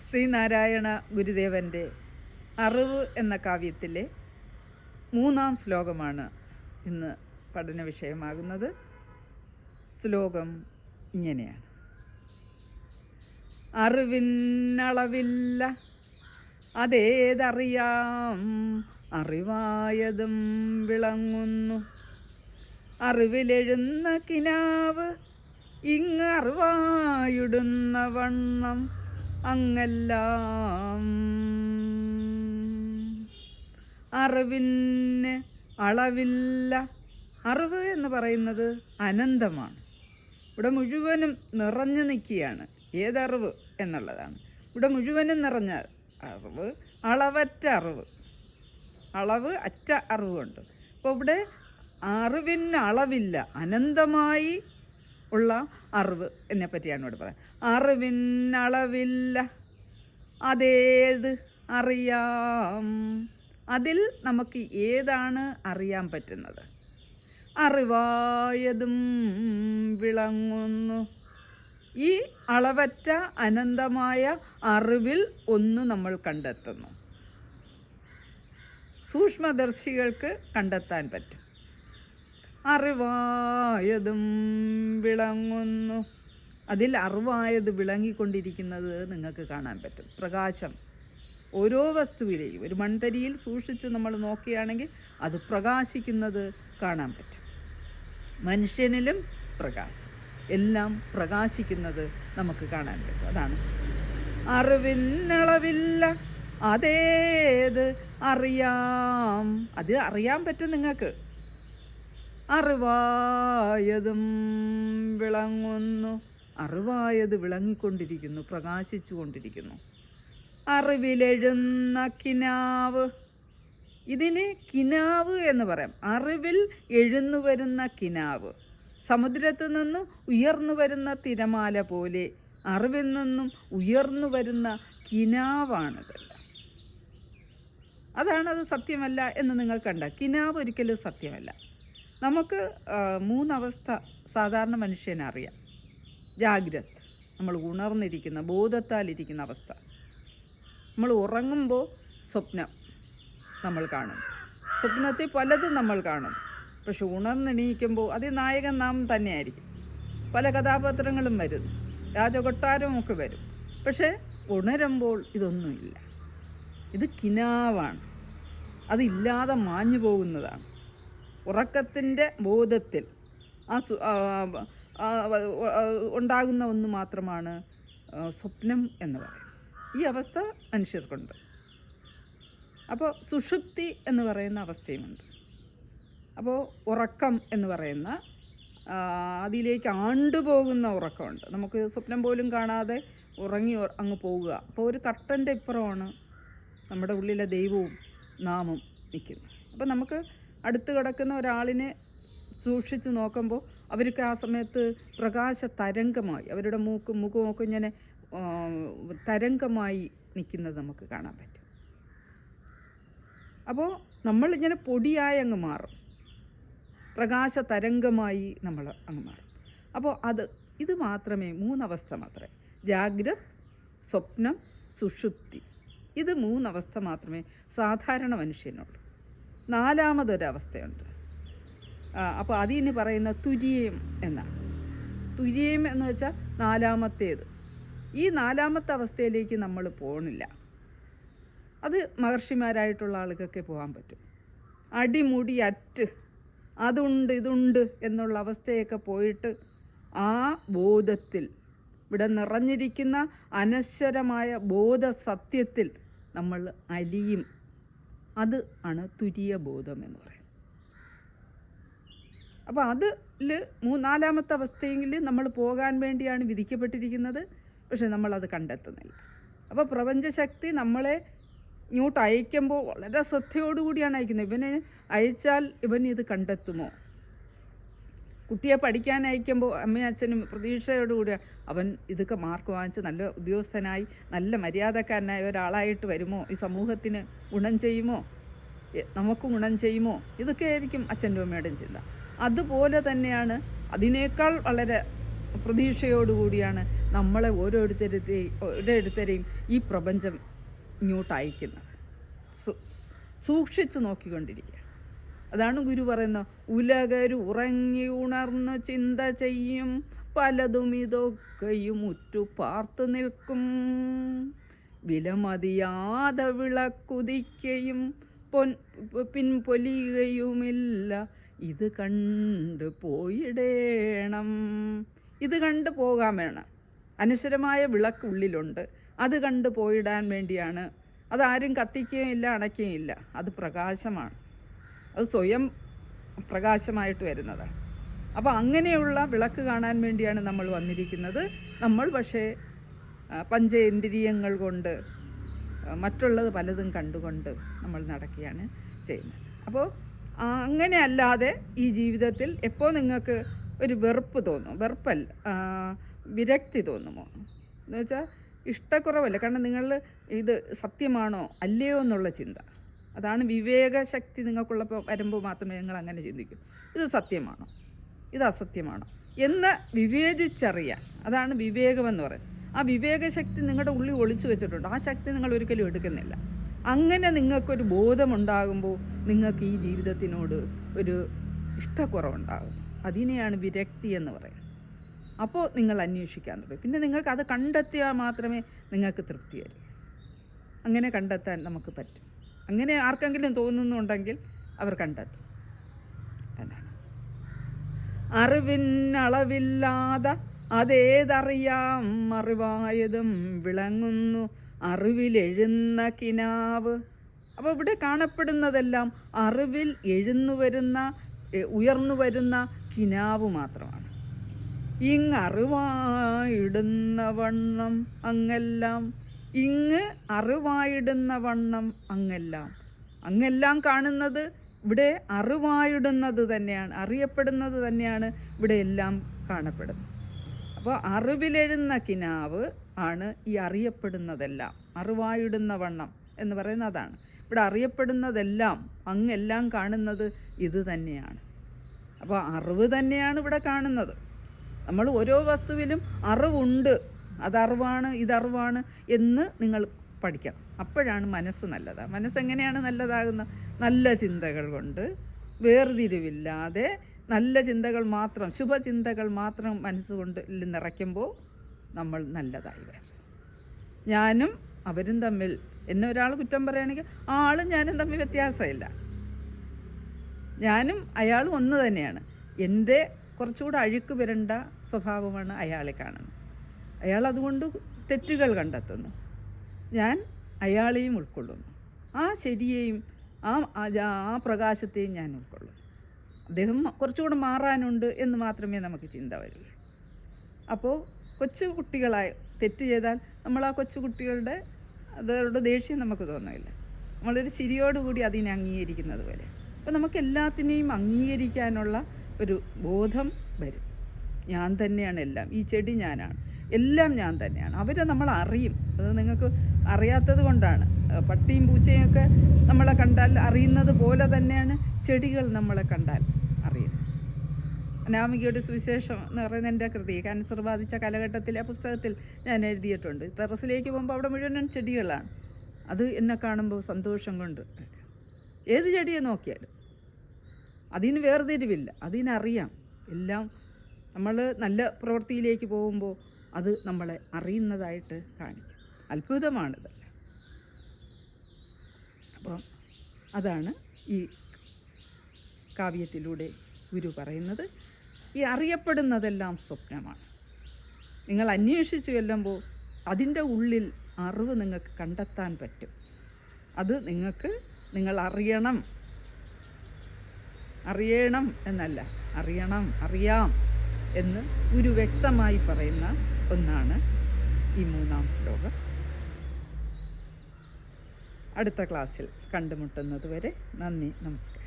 ശ്രീനാരായണ ഗുരുദേവന്റെ അറിവ് എന്ന കാവ്യത്തിലെ മൂന്നാം ശ്ലോകമാണ് ഇന്ന് പഠന വിഷയമാകുന്നത്. ശ്ലോകം ഇങ്ങനെയാണ്. അറിവിനളവില്ല അതേതറിയാം അറിവായതും വിളങ്ങുന്നു. അറിവിലെഴുന്ന കിനാവ് ഇങ്ങറിവായിടുന്ന വണ്ണം. അങ്ങെല്ലാം അറിവിന് അളവില്ല. അറിവ് എന്ന് പറയുന്നത് അനന്തമാണ്. ഇവിടെ മുഴുവനും നിറഞ്ഞു നിൽക്കുകയാണ്. ഏതറിവ് എന്നുള്ളതാണ്. ഇവിടെ മുഴുവനും നിറഞ്ഞ അറിവ് അളവറ്റ അറിവ്. അളവ് അറ്റ അറിവുണ്ട്. അപ്പോൾ ഇവിടെ അറിവിന് അളവില്ല. അനന്തമായി ഉള്ള അറിവ് എന്നെ പറ്റിയാണ് ഇവിടെ പറയുന്നത്. അറിവിനളവില്ല. അതേത് അറിയാം? അതിൽ നമുക്ക് ഏതാണ് അറിയാൻ പറ്റുന്നത്? അറിവായതും വിളങ്ങുന്നു. ഈ അളവറ്റ അനന്തമായ അറിവിൽ ഒന്ന് നമ്മൾ കണ്ടെത്തുന്നു. സൂക്ഷ്മദർശികൾക്ക് കണ്ടെത്താൻ പറ്റും. അറിവായതും വിളങ്ങുന്നു. അതിൽ അറിവായത് വിളങ്ങിക്കൊണ്ടിരിക്കുന്നത് നിങ്ങൾക്ക് കാണാൻ പറ്റും. പ്രകാശം ഓരോ വസ്തുവിലെയും ഒരു മൺതരിയിൽ സൂക്ഷിച്ച് നമ്മൾ നോക്കുകയാണെങ്കിൽ അത് പ്രകാശിക്കുന്നത് കാണാൻ പറ്റും. മനുഷ്യനിലും പ്രകാശം. എല്ലാം പ്രകാശിക്കുന്നത് നമുക്ക് കാണാൻ പറ്റും. അതാണ്. അറിവിനളവില്ല. അതേത് അറിയാം. അത് അറിയാൻ പറ്റും നിങ്ങൾക്ക്. അറിവായതും വിളങ്ങുന്നു. അറിവായത് വിളങ്ങിക്കൊണ്ടിരിക്കുന്നു പ്രകാശിച്ചു കൊണ്ടിരിക്കുന്നു അറിവിലെഴുന്ന കിനാവ്. ഇതിനെ കിനാവ് എന്ന് പറയാം. അറിവിൽ എഴുന്നു വരുന്ന കിനാവ്. സമുദ്രത്തിൽ നിന്നും ഉയർന്നു വരുന്ന തിരമാല പോലെ അറിവിൽ നിന്നും ഉയർന്നു വരുന്ന കിനാവാണിതെല്ലാം അതാണത് സത്യമല്ല എന്ന് നിങ്ങൾ കണ്ട കിനാവ് ഒരിക്കലും സത്യമല്ല. നമുക്ക് മൂന്നവസ്ഥ സാധാരണ മനുഷ്യനറിയാം ജാഗ്രത്. നമ്മൾ ഉണർന്നിരിക്കുന്ന ബോധത്താലിരിക്കുന്ന അവസ്ഥ. നമ്മൾ ഉറങ്ങുമ്പോൾ സ്വപ്നം നമ്മൾ കാണും. സ്വപ്നത്തിൽ പലതും നമ്മൾ കാണും. പക്ഷെ ഉണർന്നെണീക്കുമ്പോൾ അത് നായകൻ നാം തന്നെയായിരിക്കും. പല കഥാപാത്രങ്ങളും വരുന്നു രാജകൊട്ടാരമൊക്കെ വരും. പക്ഷേ ഉണരുമ്പോൾ ഇതൊന്നുമില്ല. ഇത് കിനാവാണ്. അതില്ലാതെ മാഞ്ഞു പോകുന്നതാണ് ഉറക്കത്തിന്റെ ബോധത്തിൽ ആ ഉണ്ടാകുന്ന ഒന്ന് മാത്രമാണ് സ്വപ്നം എന്ന് പറയുന്നത്. ഈ അവസ്ഥ മനുഷ്യർക്കുണ്ട്. അപ്പോൾ സുഷുപ്തി എന്ന് പറയുന്ന അവസ്ഥയുമുണ്ട്. അപ്പോൾ ഉറക്കം എന്ന് പറയുന്ന അതിലേക്ക് ആണ്ടുപോകുന്ന ഉറക്കമുണ്ട്. നമുക്ക് സ്വപ്നം പോലും കാണാതെ ഉറങ്ങി അങ്ങ് പോവുക. അപ്പോൾ ഒരു കർട്ടന്റെ ഇപ്പുറമാണ് നമ്മുടെ ഉള്ളിലെ ദൈവവും നാമും നിൽക്കുന്നത്. അപ്പോൾ നമുക്ക് അടുത്ത് കിടക്കുന്ന ഒരാളിനെ സൂക്ഷിച്ച് നോക്കുമ്പോൾ അവർക്ക് ആ സമയത്ത് പ്രകാശ തരംഗമായി അവരുടെ മൂക്ക് മുഖമൊക്കെ ഇങ്ങനെ തരംഗമായി നിൽക്കുന്നത് നമുക്ക് കാണാൻ പറ്റും. അപ്പോൾ നമ്മളിങ്ങനെ പൊടിയായി അങ്ങ് മാറും. പ്രകാശ തരംഗമായി നമ്മൾ അങ്ങ് മാറും. അപ്പോൾ അത് ഇത് മാത്രമേ മൂന്നവസ്ഥ മാത്രമേ. ജാഗ്രത് സ്വപ്നം സുഷുപ്തി. ഇത് മൂന്നവസ്ഥ മാത്രമേ സാധാരണ മനുഷ്യനുള്ളൂ. നാലാമതൊരവസ്ഥയുണ്ട്. അപ്പോൾ അതിന് പറയുന്ന തുര്യം എന്നാണ് തുര്യം എന്ന് വെച്ചാൽ നാലാമത്തേത്. ഈ നാലാമത്തെ അവസ്ഥയിലേക്ക് നമ്മൾ പോണില്ല. അത് മഹർഷിമാരായിട്ടുള്ള ആളുകൾക്കൊക്കെ പോകാൻ പറ്റും. അടിമുടി അറ്റ് അതുണ്ട് ഇതുണ്ട് എന്നുള്ള അവസ്ഥയൊക്കെ പോയിട്ട് ആ ബോധത്തിൽ ഇവിടെ നിറഞ്ഞിരിക്കുന്ന അനശ്വരമായ ബോധസത്യത്തിൽ നമ്മൾ അലിയും അത് ആണ് തുരിയ ബോധം എന്ന് പറയുന്നത്. അപ്പോൾ അതിൽ മൂന്നാലാമത്തെ അവസ്ഥയെങ്കിൽ നമ്മൾ പോകാൻ വേണ്ടിയാണ് വിധിക്കപ്പെട്ടിരിക്കുന്നത്. പക്ഷെ നമ്മളത് കണ്ടെത്തുന്നില്ല. അപ്പോൾ പ്രപഞ്ചശക്തി നമ്മളെ ഇങ്ങോട്ട് അയക്കുമ്പോൾ വളരെ ശ്രദ്ധയോടുകൂടിയാണ് അയക്കുന്നത്. ഇവനെ അയച്ചാൽ ഇവൻ ഇത് കണ്ടെത്തുമോ? കുട്ടിയെ പഠിക്കാൻ അയക്കുമ്പോൾ അമ്മയും അച്ഛനും പ്രതീക്ഷയോടുകൂടി അവൻ ഇതൊക്കെ മാർക്ക് വാങ്ങിച്ച് നല്ല ഉദ്യോഗസ്ഥനായി നല്ല മര്യാദക്കാരനായ ഒരാളായിട്ട് വരുമോ? ഈ സമൂഹത്തിന് ഗുണം ചെയ്യുമോ? നമുക്ക് ഗുണം ചെയ്യുമോ? ഇതൊക്കെ ആയിരിക്കും അച്ഛന്റെ അമ്മയുടെയും ചിന്ത. അതുപോലെ തന്നെയാണ് അതിനേക്കാൾ വളരെ പ്രതീക്ഷയോടുകൂടിയാണ് നമ്മളെ ഓരോരുത്തരുത്തെയും ഓരോരുത്തരെയും ഈ പ്രപഞ്ചം ഇങ്ങോട്ട് അയക്കുന്നത്. സൂക്ഷിച്ച് നോക്കിക്കൊണ്ടിരിക്കുക. അതാണ് ഗുരു പറയുന്നത് ഉലകരു ഉറങ്ങി ഉണർന്ന് ചിന്ത ചെയ്യും പലതും ഇതൊക്കെയും ഉറ്റു പാർത്തു നിൽക്കും. വിലമതിയാതെ വിളക്കുതിക്കയും പൊൻ പിൻപൊലിയുകയുമില്ല. ഇത് കണ്ട് പോയിടേണം. ഇത് കണ്ട് പോകാൻ വേണം. അനശ്വരമായ വിളക്ക് ഉള്ളിലുണ്ട് അത് കണ്ട് പോയിടാൻ വേണ്ടിയാണ്. അതാരും കത്തിക്കുകയും ഇല്ല അണയ്ക്കുകയും ഇല്ല. അത് പ്രകാശമാണ്. അത് സ്വയം പ്രകാശമായിട്ട് വരുന്നത്. അപ്പോൾ അങ്ങനെയുള്ള വിളക്ക് കാണാൻ വേണ്ടിയാണ് നമ്മൾ വന്നിരിക്കുന്നത്. നമ്മൾ പക്ഷേ പഞ്ചേന്ദ്രിയങ്ങൾ കൊണ്ട് മറ്റുള്ളത് പലതും കണ്ടുകൊണ്ട് നമ്മൾ നടക്കുകയാണ് ചെയ്യുന്നത്. അപ്പോൾ അങ്ങനെ അല്ലാതെ ഈ ജീവിതത്തിൽ എപ്പോൾ നിങ്ങൾക്ക് ഒരു വെറുപ്പ് തോന്നും? വെറുപ്പല്ല വിരക്തി തോന്നുമോ? എന്ന് വെച്ചാൽ ഇഷ്ടക്കുറവല്ല. കാരണം നിങ്ങൾ ഇത് സത്യമാണോ അല്ലയോ എന്നുള്ള ചിന്ത. അതാണ് വിവേകശക്തി നിങ്ങൾക്കുള്ളപ്പോൾ വരുമ്പോൾ മാത്രമേ നിങ്ങൾ അങ്ങനെ ചിന്തിക്കൂ. ഇത് സത്യമാണോ. ഇത് അസത്യമാണോ. എന്ന് വിവേചിച്ചറിയാൻ അതാണ് വിവേകമെന്ന് പറയുന്നത്. ആ വിവേകശക്തി നിങ്ങളുടെ ഉള്ളിൽ ഒളിച്ചു വെച്ചിട്ടുണ്ട്. ആ ശക്തി നിങ്ങൾ ഒരിക്കലും എടുക്കുന്നില്ല. അങ്ങനെ നിങ്ങൾക്കൊരു ബോധമുണ്ടാകുമ്പോൾ നിങ്ങൾക്ക് ഈ ജീവിതത്തിനോട് ഒരു ഇഷ്ടക്കുറവുണ്ടാകും. അതിനെയാണ് വിരക്തി എന്ന് പറയുന്നത്. അപ്പോൾ നിങ്ങൾ അന്വേഷിക്കാൻ തുടങ്ങും. പിന്നെ നിങ്ങൾക്ക് അത് കണ്ടെത്തിയാൽ മാത്രമേ നിങ്ങൾക്ക് തൃപ്തി വരൂ അങ്ങനെ കണ്ടെത്താൻ നമുക്ക് പറ്റും. അങ്ങനെ ആർക്കെങ്കിലും തോന്നുന്നുണ്ടെങ്കിൽ അവർ കണ്ടെത്തും. അറിവിനളവില്ലാതെ അതേതറിയാം അറിവായതും വിളങ്ങുന്നു അറിവിലെഴുന്ന കിനാവ്. അപ്പോൾ ഇവിടെ കാണപ്പെടുന്നതെല്ലാം അറിവിൽ എഴുന്നു വരുന്ന ഉയർന്നു വരുന്ന കിനാവ് മാത്രമാണ്. ഇങ്ങറിവായിടുന്ന വണ്ണം അങ്ങെല്ലാം ഇങ്ങ് അറിവായിടുന്ന വണ്ണം അങ്ങെല്ലാം. അങ്ങെല്ലാം കാണുന്നത് ഇവിടെ അറിവായിടുന്നത് തന്നെയാണ് അറിയപ്പെടുന്നത് തന്നെയാണ് ഇവിടെ എല്ലാം കാണപ്പെടുന്നത്. അപ്പോൾ അറിവിലെഴുന്ന കിനാവ് ആണ് ഈ അറിയപ്പെടുന്നതെല്ലാം. അറിവായിടുന്ന വണ്ണം എന്ന് പറയുന്നത് അതാണ്. ഇവിടെ അറിയപ്പെടുന്നതെല്ലാം അങ്ങെല്ലാം കാണുന്നത് ഇത് തന്നെയാണ്. അപ്പോൾ അറിവ് തന്നെയാണ് ഇവിടെ കാണുന്നത്. നമ്മൾ ഓരോ വസ്തുവിലും അറിവുണ്ട് അതറിവാണ് ഇതറിവാണ് എന്ന് നിങ്ങൾ പഠിക്കണം. അപ്പോഴാണ് മനസ്സ് നല്ലതാണ് മനസ്സെങ്ങനെയാണ് നല്ലതാകുന്നത്? നല്ല ചിന്തകൾ കൊണ്ട് വേർതിരിവില്ലാതെ നല്ല ചിന്തകൾ മാത്രം ശുഭചിന്തകൾ മാത്രം മനസ്സുകൊണ്ട് നിറയ്ക്കുമ്പോൾ നമ്മൾ നല്ലതായി വരും. ഞാനും അവരും തമ്മിൽ എന്നെ ഒരാൾ കുറ്റം പറയുകയാണെങ്കിൽ ആളും ഞാനും തമ്മിൽ വ്യത്യാസമില്ല. ഞാനും അയാളും ഒന്ന് തന്നെയാണ്. എന്റെ കുറച്ചുകൂടെ അഴുക്ക് വരേണ്ട സ്വഭാവമാണ് അയാളെ കാണുന്നത്. അയാൾ അതുകൊണ്ട് തെറ്റുകൾ കണ്ടെത്തുന്നു. ഞാൻ അയാളെയും ഉൾക്കൊള്ളുന്നു. ആ ശരിയെയും ആ ആ- പ്രകാശത്തെയും ഞാൻ ഉൾക്കൊള്ളുന്നു. അദ്ദേഹം കുറച്ചുകൂടെ മാറാനുണ്ട് എന്ന് മാത്രമേ നമുക്ക് ചിന്ത വരൂ. അപ്പോൾ കൊച്ചു കുട്ടികളായി തെറ്റ് ചെയ്താൽ നമ്മൾ ആ കൊച്ചു കുട്ടികളുടെ അതോട് ദേഷ്യം നമുക്ക് തോന്നില്ല നമ്മളൊരു ചിരിയോടുകൂടി അതിനെ അംഗീകരിക്കുന്നത് പോലെ. അപ്പോൾ നമുക്ക് എല്ലാത്തിനെയും അംഗീകരിക്കാനുള്ള ഒരു ബോധം വരും. ഞാൻ തന്നെയാണ് എല്ലാം. ഈ ചെടി ഞാനാണ്. എല്ലാം ഞാൻ തന്നെയാണ്. അവരെ നമ്മൾ അറിയും. അത് നിങ്ങൾക്ക് അറിയാത്തത് കൊണ്ടാണ്. പട്ടിയും പൂച്ചയും ഒക്കെ നമ്മളെ കണ്ടാൽ അറിയുന്നത് പോലെ തന്നെയാണ് ചെടികൾ നമ്മളെ കണ്ടാൽ അറിയുന്നത്. അനാമികയുടെ സുവിശേഷം എന്ന് പറയുന്ന എന്റെ കൃതി. ക്യാൻസർ ബാധിച്ച കാലഘട്ടത്തിലെ പുസ്തകത്തിൽ ഞാൻ എഴുതിയിട്ടുണ്ട്. ടെറസിലേക്ക് പോകുമ്പോൾ അവിടെ മുഴുവൻ ചെടികളാണ്. അത് എന്നെ കാണുമ്പോൾ സന്തോഷം കൊണ്ട് ഏത് ചെടിയെ നോക്കിയാലും. അതിന് വേർതിരിവില്ല. അതിനറിയാം. എല്ലാം നമ്മൾ നല്ല പ്രവൃത്തിയിലേക്ക് പോകുമ്പോൾ അത് നമ്മളെ അറിയുന്നതായിട്ട് കാണിക്കും. അത്ഭുതമാണിതല്ല അപ്പം അതാണ് ഈ കാവ്യത്തിലൂടെ ഗുരു പറയുന്നത്. ഈ അറിയപ്പെടുന്നതെല്ലാം സ്വപ്നമാണ്. നിങ്ങൾ അന്വേഷിച്ച് ചെല്ലുമ്പോൾ അതിന്റെ ഉള്ളിൽ അറിവ് നിങ്ങൾക്ക് കണ്ടെത്താൻ പറ്റും. അത് നിങ്ങൾക്ക് നിങ്ങൾ അറിയണം. അറിയണം എന്നല്ല അറിയണം അറിയാം എന്ന് ഗുരു വ്യക്തമായി പറയുന്ന ഒന്നാണ് ഈ മൂന്നാം ശ്ലോകം. അടുത്ത ക്ലാസ്സിൽ കണ്ടുമുട്ടുന്നത് വരെ നന്ദി നമസ്കാരം.